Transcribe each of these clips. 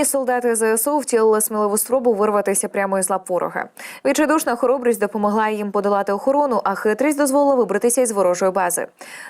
Юні солдати ЗСУ втілили сміливу спробу вирватися прямо із лап ворога. Відчайдушна хоробрість допомогла їм подолати охорону, а хитрість дозволила вибратися із ворожої бази.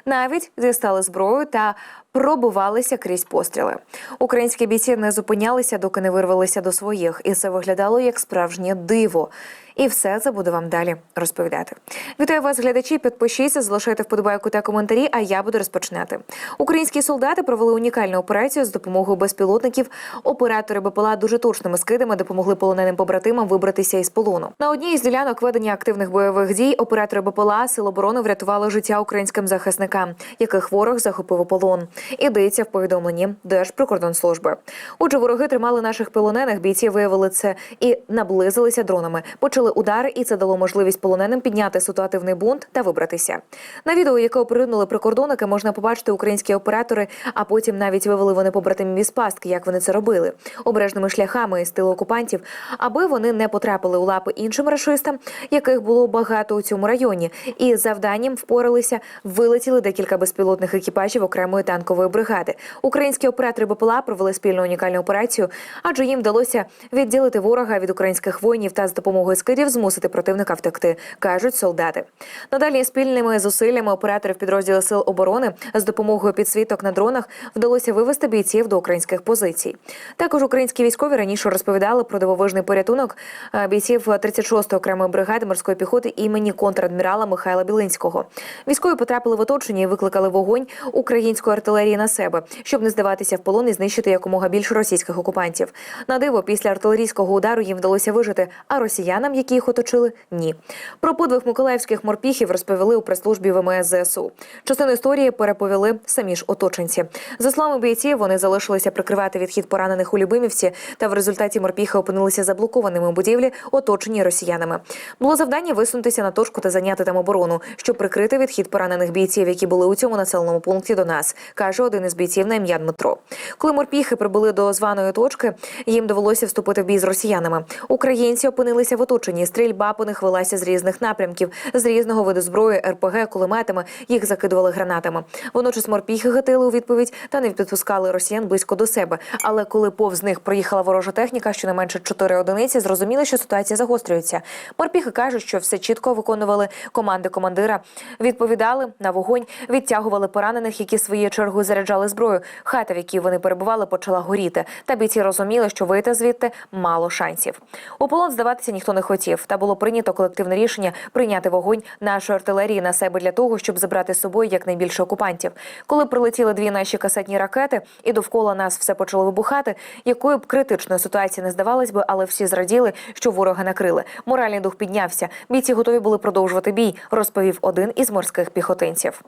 Навіть дістали зброю та пробивалися крізь постріли. Українські бійці не зупинялися, доки не вирвалися до своїх, і це виглядало як справжнє диво. І все це буду вам далі розповідати. Вітаю вас, глядачі. Підпишіться, залишайте вподобайку та коментарі. А я буду розпочинати. Українські солдати провели унікальну операцію з допомогою безпілотників. Оператори БПЛА дуже точними скидами допомогли полоненим побратимам вибратися із полону. На одній із ділянок ведення активних бойових дій оператори БПЛА Сил оборони врятували життя українським захисникам, яких ворог захопив у полон. Ідеться в повідомленні Держприкордонслужби. Отже, вороги тримали наших полонених. Бійці виявили це і наблизилися дронами. Почали удари, і це дало можливість полоненим підняти ситуативний бунт та вибратися. На відео, яке оприлюднили прикордонники, можна побачити українські оператори, а потім навіть вивели вони побратимів із пастки, як вони це робили, обережними шляхами з тилу окупантів, аби вони не потрапили у лапи іншим рашистам, яких було багато у цьому районі. І завданням впоралися, вилетіли декілька безпілотних екіпажів окремої танкової бригади. Українські оператори БПЛА провели спільну унікальну операцію, адже їм вдалося відділити ворога від українських воїнів та з допомогою скидів змусити противника втекти, кажуть солдати. Надалі спільними зусиллями операторів підрозділів сил оборони з допомогою підсвіток на дронах вдалося вивести бійців до українських позицій. Також українські військові раніше розповідали про дивовижний порятунок е, бійців 36-ї окремої бригади морської піхоти імені контрадмірала Михайла Білинського. Військові потрапили в оточення і викликали вогонь української артилерії на себе, щоб не здаватися в полон і знищити якомога більше російських окупантів. На диво, після артилерійського удару їм вдалося вижити, а росіянам, які їх оточили, ні. Про подвиг миколаївських морпіхів розповіли у прес-службі ВМС ЗСУ. Частину історії переповіли самі ж оточенці. За словами бійців, вони залишилися прикривати відхід поранених у Любимівці, та в результаті морпіхи опинилися заблокованими у будівлі, оточені росіянами. Було завдання висунутися на точку та зайняти там оборону, щоб прикрити відхід поранених бійців, які були у цьому населеному пункті до нас, каже один із бійців на ім'я Дмитро. Коли морпіхи прибули до званої точки, їм довелося вступити в бій з росіянами. Українці опинилися в оточенні. Стрільба по них велася з різних напрямків, з різного виду зброї, РПГ, кулеметами. Їх закидували гранатами. Водночас морпіхи гатили у відповідь та не підпускали росіян близько до себе. Але коли повз них проїхала ворожа техніка, щонайменше чотири одиниці, зрозуміли, що ситуація загострюється. Морпіхи кажуть, що все чітко виконували команди командира, відповідали на вогонь, відтягували поранених, які своєю чергою заряджали зброю. Хата, в якій вони перебували, почала горіти. Та бійці розуміли, що вийти звідти мало шансів. У полон здаватися ніхто не хотів. Та було прийнято колективне рішення прийняти вогонь нашої артилерії на себе для того, щоб забрати з собою якнайбільше окупантів. Коли прилетіли дві наші касетні ракети, і довкола нас все почало вибухати, якою б критичною ситуація не здавалась би, але всі зраділи, що ворога накрили. Моральний дух піднявся. Бійці готові були продовжувати бій, розповів один із морських піхотинців.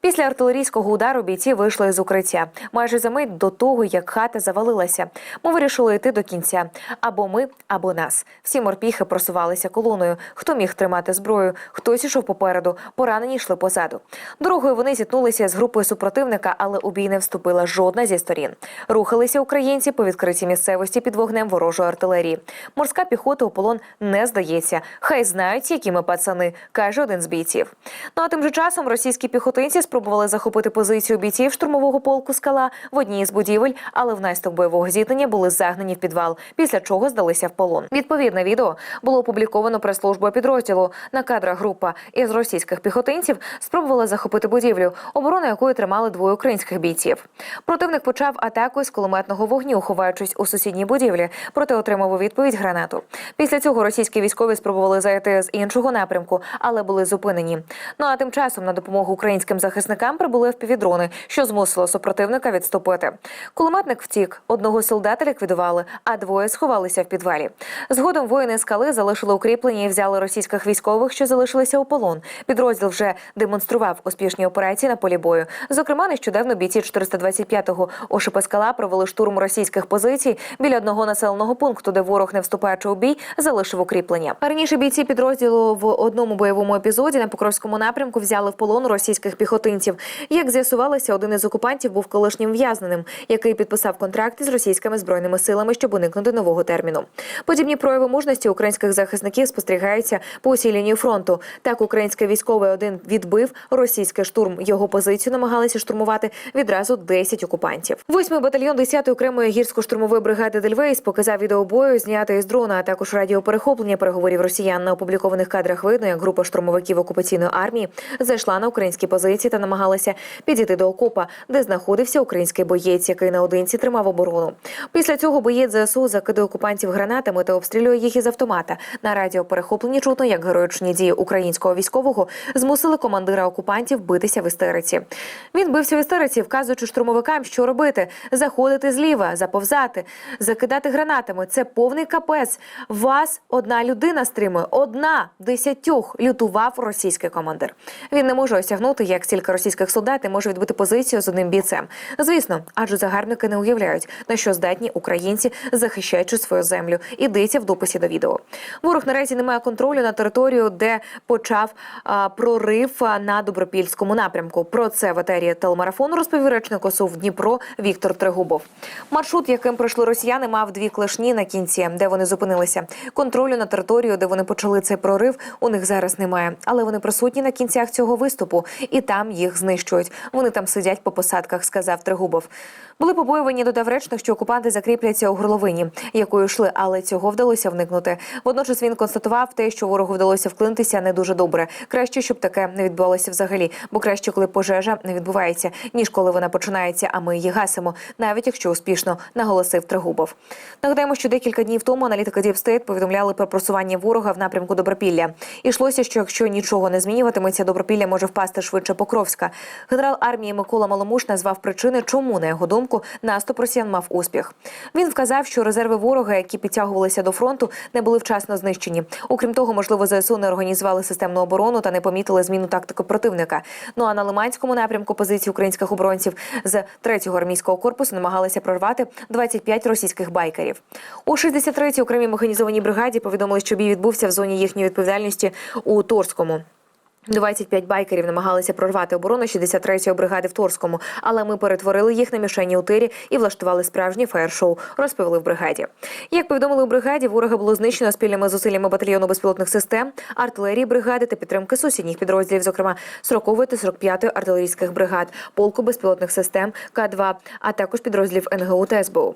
Після артилерійського удару бійці вийшли з укриття майже за мить до того, як хата завалилася. Ми вирішили йти до кінця або ми, або нас. Всі морпіхи просувалися колоною. Хто міг тримати зброю, хтось ішов попереду, поранені йшли позаду. Дорогою вони зіткнулися з групою супротивника, але у бій не вступила жодна зі сторін. Рухалися українці по відкритій місцевості під вогнем ворожої артилерії. Морська піхота у полон не здається. Хай знають, які ми пацани, каже один з бійців. Ну а тим же часом російські піхотинці спробували захопити позицію бійців штурмового полку скала в одній із будівель, але внаслідок бойового зіткнення були загнані в підвал, після чого здалися в полон. Відповідне відео було опубліковано прес-службою підрозділу. На кадрах група із російських піхотинців спробувала захопити будівлю, оборону якої тримали двоє українських бійців. Противник почав атаку з кулеметного вогню, ховаючись у сусідній будівлі, проте отримав у відповідь гранату. Після цього російські військові спробували зайти з іншого напрямку, але були зупинені. Ну а тим часом на допомогу українським захисникам прибули впівдрони, що змусило супротивника відступити. Кулеметник втік, одного солдата ліквідували, а двоє сховалися в підвалі. Згодом воїни скали залишили укріплення і взяли російських військових, що залишилися у полон. Підрозділ вже демонстрував успішні операції на полі бою. Зокрема, нещодавно бійці 425-го ОШП «Скала» провели штурм російських позицій біля одного населеного пункту, де ворог, не вступаючи у бій, залишив укріплення. Раніше бійці підрозділу в одному бойовому епізоді на Покровському напрямку взяли в полон російських піхотинців піхотинців. Як з'ясувалося, один із окупантів був колишнім в'язненим, який підписав контракт із російськими збройними силами, щоб уникнути нового терміну. Подібні прояви мужності українських захисників спостерігаються по усій лінії фронту. Так, український військовий один відбив російський штурм. Його позицію намагалися штурмувати відразу 10 окупантів. Восьмий батальйон 10-ї окремої гірсько-штурмової бригади Дельвейс показав відео бою, зняте із дрона, а також радіоперехоплення переговорів росіян на опублікованих кадрах. Видно, як група штурмовиків окупаційної армії зайшла на українські позиції та намагалася підійти до окопа, де знаходився український боєць, який наодинці тримав оборону. Після цього боєць ЗСУ закидує окупантів гранатами та обстрілює їх із автомата. На радіоперехопленні чутно, як героїчні дії українського військового змусили командира окупантів битися в істериці. Він бився в істериці, вказуючи штурмовикам, що робити: заходити зліва, заповзати, закидати гранатами. Це повний капець. Вас одна людина стримує, одна десятьох лютував російський командир. Він не може осягнути, як стільки російських солдатів може відбити позицію з одним бійцем. Звісно, адже загарбники не уявляють, на що здатні українці, захищаючи свою землю. Ідеться в дописі до відео. Ворог наразі не має контролю на територію, де почав а, прорив на добропільському напрямку. Про це в етері телемарафону розповів речник ОСУ в Дніпро Віктор Трегубов. Маршрут, яким пройшли росіяни, мав дві клешні на кінці, де вони зупинилися. Контролю на територію, де вони почали цей прорив, у них зараз немає, але вони присутні на кінцях цього виступу, і там їх знищують. Вони там сидять по посадках, сказав Трегубов. Були побоювані, додав речник, що окупанти закріпляться у горловині, якою йшли, але цього вдалося вникнути. Водночас він констатував те, що ворогу вдалося вклинитися не дуже добре. Краще, щоб таке не відбувалося взагалі, бо краще, коли пожежа не відбувається, ніж коли вона починається, а ми її гасимо, навіть якщо успішно наголосив Трегубов. Нагадаємо, що декілька днів тому аналітики State повідомляли про просування ворога в напрямку Добропілля. Ішлося, що якщо нічого не змінюватиметься, Добропілля може впасти швидше Покровська. Генерал армії Микола Маломуш назвав причини, чому на його думку наступ росіян мав успіх. Він вказав, що резерви ворога, які підтягувалися до фронту, не були вчасно знищені. Окрім того, можливо, ЗСУ не організували системну оборону та не помітили зміну тактики противника. Ну а на Лиманському напрямку позиції українських оборонців з 3-го армійського корпусу намагалися прорвати 25 російських байкерів. У 63-й окремій механізованій бригаді повідомили, що бій відбувся в зоні їхньої відповідальності у Торському. 25 байкерів намагалися прорвати оборону 63-ї бригади в Торському, але ми перетворили їх на мішені у тирі і влаштували справжнє фаєр-шоу, розповіли в бригаді. Як повідомили у бригаді, ворога було знищено спільними зусиллями батальйону безпілотних систем, артилерії бригади та підтримки сусідніх підрозділів, зокрема 40-ї та 45-ї артилерійських бригад, полку безпілотних систем К-2, а також підрозділів НГУ та СБУ.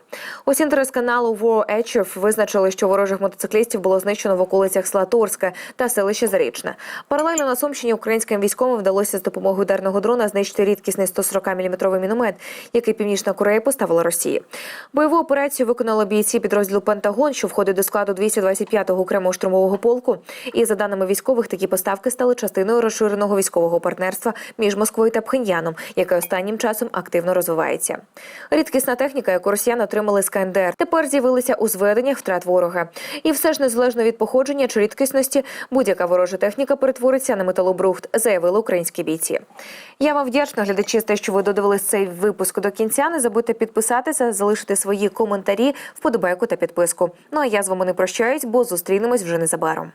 Інтерес каналу War Achieve визначили, що ворожих мотоциклістів було знищено в околицях села Торське та селище Зарічне. Паралельно на Сумщині українським військовим вдалося з допомогою ударного дрона знищити рідкісний 140-мм міномет, який Північна Корея поставила Росії. Бойову операцію виконали бійці підрозділу Пентагон, що входить до складу 225-го окремого штурмового полку. І за даними військових, такі поставки стали частиною розширеного військового партнерства між Москвою та Пхеньяном, яке останнім часом активно розвивається. Рідкісна техніка, яку росіяни отримали з КНДР, тепер з'явилася у зведеннях втрат ворога. І все ж незалежно від походження чи рідкісності, будь-яка ворожа техніка перетвориться на металобрухт, заявили українські бійці. Я вам вдячна, глядачі, за те, що ви додивились цей випуск до кінця. Не забудьте підписатися, залишити свої коментарі, вподобайку та підписку. Ну а я з вами не прощаюсь, бо зустрінемось вже незабаром.